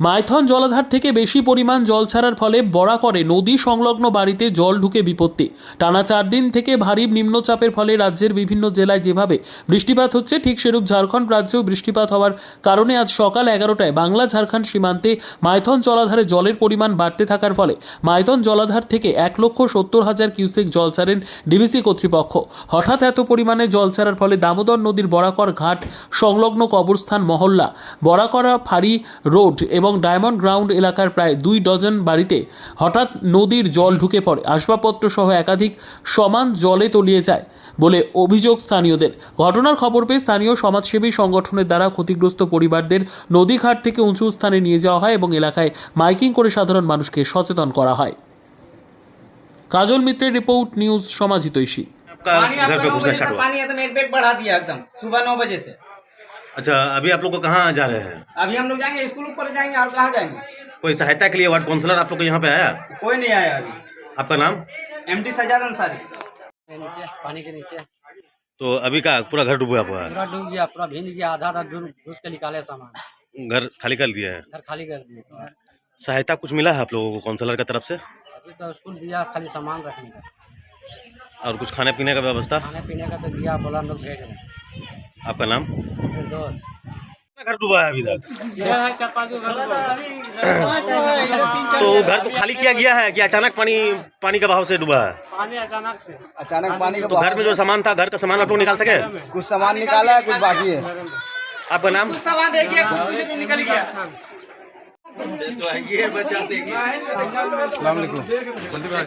মাইথন জলাধার থেকে বেশি পরিমাণ জল ছাড়ার ফলে বড়া করে নদী সংলগ্ন বাড়িতে জল ঢুকে বিপত্তি। টানা চার দিন থেকে ভারী নিম্নচাপের ফলে রাজ্যের বিভিন্ন জেলায় যেভাবে বৃষ্টিপাত হচ্ছে, ঠিক সেরূপ ঝাড়খণ্ড রাজ্যেও বৃষ্টিপাত হওয়ার কারণে আজ সকাল এগারোটায় বাংলা ঝাড়খণ্ড সীমান্তে মাইথন জলাধারে জলের পরিমাণ বাড়তে থাকার ফলে মাইথন জলাধার থেকে এক লক্ষ সত্তর হাজার কিউসেক জল ছাড়েন ডিবিসি কর্তৃপক্ষ। হঠাৎ এত পরিমাণে জল ছাড়ার ফলে দামোদর নদীর বরাকর ঘাট সংলগ্ন কবরস্থান মহল্লা বরাকরা ফাঁড়ি রোড এবং ডায়মন্ড গ্রাউন্ড এলাকার প্রায় দুই ডজন বাড়িতে হঠাৎ নদীর জল ঢুকে পড়ে আসবাবপত্র সহ একাধিক সমান জলে তলিয়ে যায় বলে অভিযোগ স্থানীয়দের ঘটনার খবর পেয়ে স্থানীয় সমাজসেবী সংগঠনের দ্বারা ক্ষতিগ্রস্ত পরিবারদের নদীঘাট থেকে উঁচু স্থানে নিয়ে যাওয়া হয় এবং এলাকায় মাইকিং করে সাধারণ মানুষকে সচেতন করা হয় কাজল মিত্রের রিপোর্ট নিউজ সমাজিতৈষী आपका पानी घर आपका पे नौ घुसना बजे से स्टार्ट हुआ पानी एकदम एक बैग बढ़ा दिया एकदम सुबह नौ बजे से अच्छा अभी आप लोग को कहाँ जा रहे हैं? अभी हम लोग जाएँगे स्कूल पर जाएँगे और कहाँ जाएँगे? कोई सहायता के लिए वार्ड काउंसिलर आप लोग को यहाँ पे आया? कोई नहीं आया अभी। आपका नाम? एम डी सजाद अंसारी नीचे पानी के नीचे। तो अभी का पूरा घर डूबा हुआ है? पूरा डूब गया पूरा भीग गया आधा आधा डूब घुस के निकाले सामान। घर खाली कर दिया है? घर खाली कर दिए सहायता कुछ मिला है आप लोगों को काउंसलर की तरफ़ से? अभी तो स्कूल दिया खाली सामान रखने का। और कुछ खाने पीने का व्यवस्था? खाने पीने का तो दिया बोला हम लोग भेज रहे हैं। आपका नाम? घर डूबा है अभी तक। तो घर को खाली किया गया है कि अचानक पानी पानी का बहाव से डूबा है? पानी अचानक से अचानक पानी का तो घर में जो सामान था घर का सामान आप लोग निकाल सके? कुछ सामान निकाला है कुछ बाकी है। आपका नाम? सामान रह गया कुछ कुछ तो निकल गया।